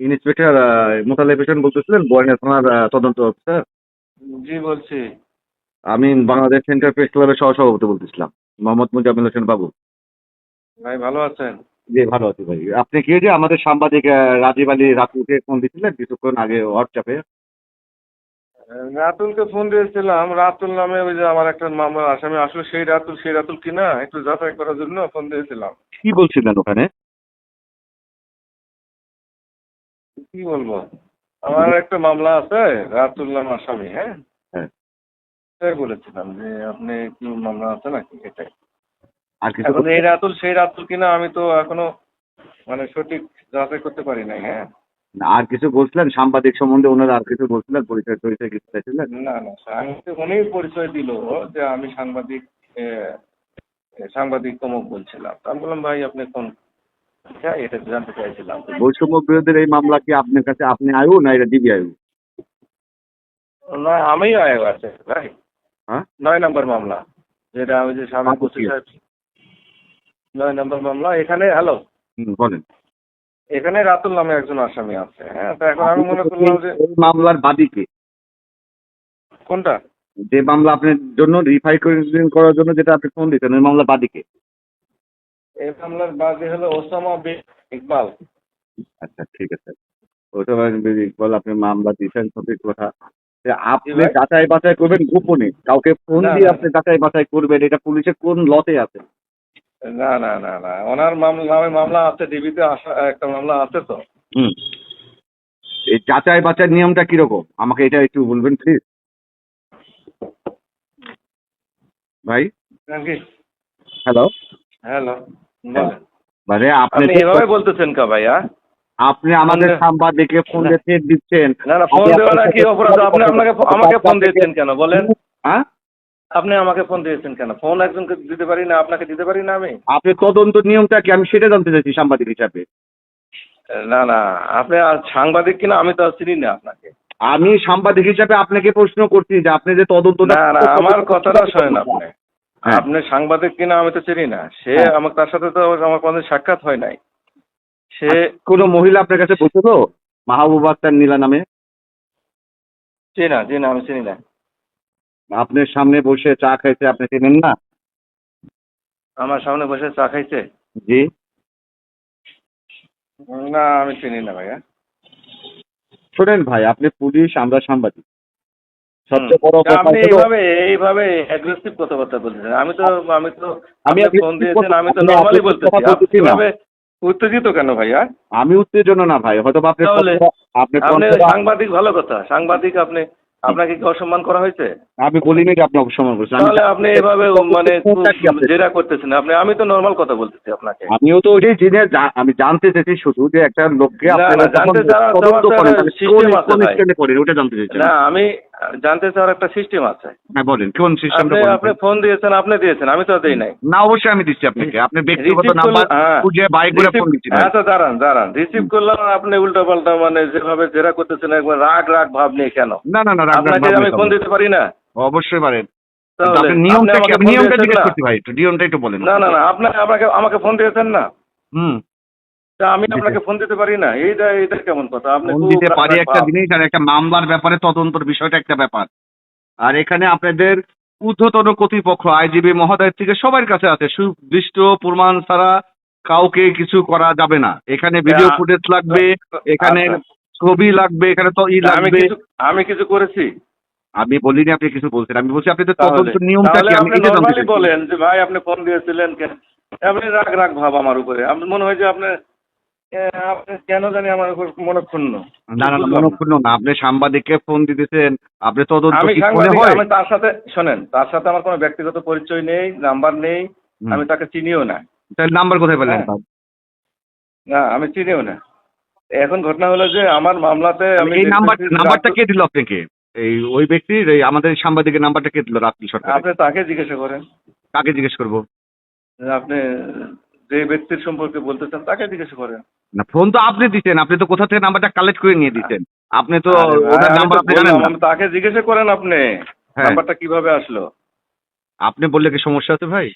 Inspector Motaleb Hossain বলতেছিলেন বয়না থানার তদন্ত অফিসার। জি বলছি। আমি বাংলাদেশ সেন্টার প্রেস ক্লাবের সহসভাপতি বলতেছিলাম মোহাম্মদ মুজামিল হোসেন বাবু। ভাই ভালো আছেন? জি ভালো আছি ভাই। আপনি কি যে আমাদের সাংবাদিক রাজীব আলী রাতুলকে ফোন দিয়েছিলেন কিছুক্ষণ আগে হোয়াটসঅ্যাপে রাতুলকে ফোন দিয়েছিলাম। রাতুল নামে ওই যে আমার একটা মামলা আসামি আসলে সেই রাতুল সেই রাতুল কিনা একটু যাচাই করার জন্য ফোন দিয়েছিলাম। কি বলছিলেন ওখানে? কি বলব? আমার একটা মামলা আছে রাতুল নাম আসামি হ্যাঁ? হ্যাঁ। সেটাই বলেছিলাম যে আপনি কি মামলা আছে নাকি? এটাই। আর কিছু এখন এই রাতুল সেই রাতুল কিনা আমি তো এখনও মানে সঠিক যাচাই করতে পারি নাই হ্যাঁ? না, আর কিছু বলছিলেন? সাংবাদিক সম্বন্ধে ওনারা আর কিছু বলছিলেন? পরিচয় টরিচয় কিছু চাইছিলেন? না না আমি উনি পরিচয় দিল যে আমি সাংবাদিক সাংবাদিক তমক বলছিলাম। তা আমি বললাম ভাই আপনি কোন হ্যাঁ এটা জানতে চাইছিলাম। বৈষম্য বিরোধীর এই মামলা কি আপনার কাছে আপনি আয়ু না এটা ডিবি আয়ু? না আমি আয়োগ আছে ভাই। হ্যাঁ? নয় নম্বর মামলা যেটা আমি যে সাবেক আচ্ছা, নয় নম্বর মামলা এখানে হ্যালো? বলেন। এখানে রাতুল নামে একজন আসামি আছে হ্যাঁ তা এখন আমি মনে করলাম যে এই মামলার বাদীকে কোনটা? যে মামলা আপনার জন্য রিফাই করার জন্য যেটা আপনি ফোন দিতেন ওই মামলা বাদীকে এই মামলার বাদে হলো ওসামা বিন ইকবাল। আচ্ছা ঠিক আছে। ওইটা ইকবাল আপনি মামলা দিয়েছেন সঠিক কথা। যে আপনি? যাচাই বাছাই করবেন গোপনে। কাউকে ফোন দিয়ে আপনি যাচাই বাছাই করবেন এটা পুলিশের কোন লতে আছে? না না না না। ওনার মামলা নামে মামলা আছে ডিবিতে আসা একটা মামলা আছে তো। হুম। এই যাচাই বাছাই নিয়মটা কীরকম? আমাকে এটা একটু বলবেন প্লিজ ভাই? Hello hello. মানে আপনি এভাবে বলতেছেন কা ভাইয়া? আপনি আমাদের ফোন সাংবাদিককে ফোন দিয়ে দিচ্ছেন। না না ফোন আপনার কি অপরাধ? আপনি আপনাকে আমাকে ফোন দিয়েছেন কেন? বলেন। হ্যাঁ? আপনি আমাকে ফোন দিয়েছেন কেন? ফোন একজনকে দিতে পারি না আপনাকে দিতে পারি না আমি? আপনি তদন্ত নিয়মটা কি? আমি সেটা জানতে চাইছি সাংবাদিক হিসাবে। না না আপনি আর সাংবাদিক কিনা আমি তো চিনি না আপনাকে। আমি সাংবাদিক হিসাবে আপনাকে প্রশ্ন করছি যে আপনি যে তদন্ত না না আমার কথাটা শোনেন আপনি। আপনি সাংবাদিক কিনা আমি তো চিনি না। সে হ্যাঁ। আমার তার সাথে তো আমার কোনো সাক্ষাৎ হয় নাই। সে কোন মহিলা আপনার কাছে বলছে তো মাহবুবা আক্তার নীলা নামে? চিনি না চিনি আমি চিনি না। আপনার সামনে বসে চা খাইছে আপনি চেনেন না? আমার সামনে বসে চা খাইছে? জি। না আমি চিনি না ভাইয়া। শোনেন ভাই আপনি পুলিশ আমরা সাংবাদিক। সবচেয়ে বড় আপনি এইভাবে এইভাবে অ্যাগ্রেসিভ কথাবার্তা বলছেন। আমি তো আমি তো আমি ফোন দিয়েছেন আমি তো নরমালি বলতেছি। আপনি উত্তেজিত কেন ভাইয়া আমি উত্তেজনা না ভাই হয়তো আপনি আপনি সাংবাদিক ভালো কথা। সাংবাদিক আপনি আপনাকে কি অসম্মান করা হয়েছে? আমি বলিনি যে আপনি অপসম্মান করছেন তাহলে আপনি এভাবে মানে? জেরা করতেছেন আপনি আমি তো নর্মাল কথা বলতেছি আপনাকে। আমিও তো ওইটাই জেনে আমি জানতে চাইছি শুধু যে একটা লোককে ওটা জানতে চাইছি না আমি জানতে চাওয়ার একটা সিস্টেম আছে। হ্যাঁ বলেন কোন সিস্টেমটা আপনি আপনি ফোন দিয়েছেন আপনি দিয়েছেন আমি তো দেই নাই। না অবশ্যই আমি দিচ্ছি আপনাকে। আপনি ব্যক্তিগত নাম্বার হ্যাঁ। খুঁজে বাই করে ফোন দিচ্ছি ভাই। আচ্ছা দাঁড়ান দাঁড়ান। রিসিভ করলাম আপনি উল্টো পাল্টা মানে যেভাবে জেরা করতেছেন একবার রাগ রাগ ভাব নিয়ে কেন? না না না রাগ রাগ আপনাকে আমি ফোন দিতে পারি না? অবশ্যই পারেন। নিয়মটা কি নিয়মটা জিজ্ঞেস না? করছি ভাই একটু নিয়মটা একটু বলেন। না না না আপনি আমাকে আমাকে ফোন দিয়েছেন না? হুম। তা আমি আপনাকে ফোন দিতে পারি না। এইটা এইটা কেমন কথা? আপনি ফোন দিতে পারি একটা জিনিস আর একটা মামলার ব্যাপারে তদন্তর বিষয়টা একটা ব্যাপার। আর এখানে আপনাদের ঊর্ধ্বতন কর্তৃপক্ষ আইজিবি মহোদয়ের থেকে সবার কাছে আছে। সুদৃষ্ট প্রমাণ ছাড়া কাউকে কিছু করা যাবে না। এখানে ভিডিও ফুটেজ লাগবে এখানে আচ্ছা। ছবি লাগবে এখানে তো ই আমি লাগবে। আমি কিছু করেছি। আমি বলিনি আপনি কিছু বলছেন আমি বলছি আপনি তো তদন্ত নিয়মটা কি? আমি এটা জানতে। বলেন যে ভাই আপনি ফোন দিয়েছিলেন কেন? আপনি রাগ রাগ ভাব আমার উপরে। আপনার মনে হয় যে আপনি আপনি কেন জানি আমার উপর মনক্ষুণ্ণ? না না মনক্ষুণ্ণ না। আপনি সাংবাদিককে ফোন দিতেছেন আপনি তদন্ত আমি কি আমি তার সাথে শোনেন তার সাথে আমার কোনো ব্যক্তিগত পরিচয় নেই নাম্বার নেই আমি তাকে চিনিও না। তাহলে নাম্বার কোথায় পেলেন? হ্যাঁ। না আমি চিনিও না। এখন ঘটনা হলো যে আমার মামলাতে আমি এই নাম্বার নাম্বারটা কে দিল আপনাকে? এই ওই ব্যক্তির এই আমাদের সাংবাদিকের নাম্বারটা কে দিল রাত্রি সরকার আপনি তাকে জিজ্ঞাসা করেন। কাকে জিজ্ঞেস করব? আপনি যে ব্যক্তির সম্পর্কে বলতেছেন তাকে জিজ্ঞাসা করেন। না ফোন তো আপনি দিতেন আপনি তো কোথা থেকে নাম্বারটা কালেক্ট করে নিয়ে দিতেন আপনি তো ওনার নাম্বার আপনি জানেন না। তাকে জিজ্ঞাসা করেন আপনি হ্যাঁ। নাম্বারটা কীভাবে আসলো? আপনি বললে কি সমস্যা আছে ভাই?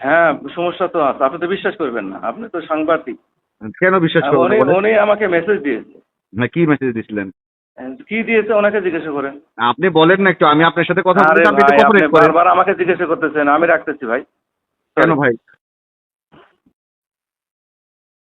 হ্যাঁ সমস্যা তো আছে আপনি তো বিশ্বাস করবেন না আপনি তো সাংবাদিক। কেন বিশ্বাস করবেন উনি আমাকে মেসেজ দিয়েছে। হ্যাঁ কি মেসেজ দিছিলেন? কি দিয়েছে ওনাকে জিজ্ঞাসা করেন আপনি বলেন না একটু আমি আপনার সাথে কথা বলতে আপনি তো একটু করেন বারবার আমাকে জিজ্ঞাসা করতেছেন আমি রাখতেছি ভাই। কেন ভাই?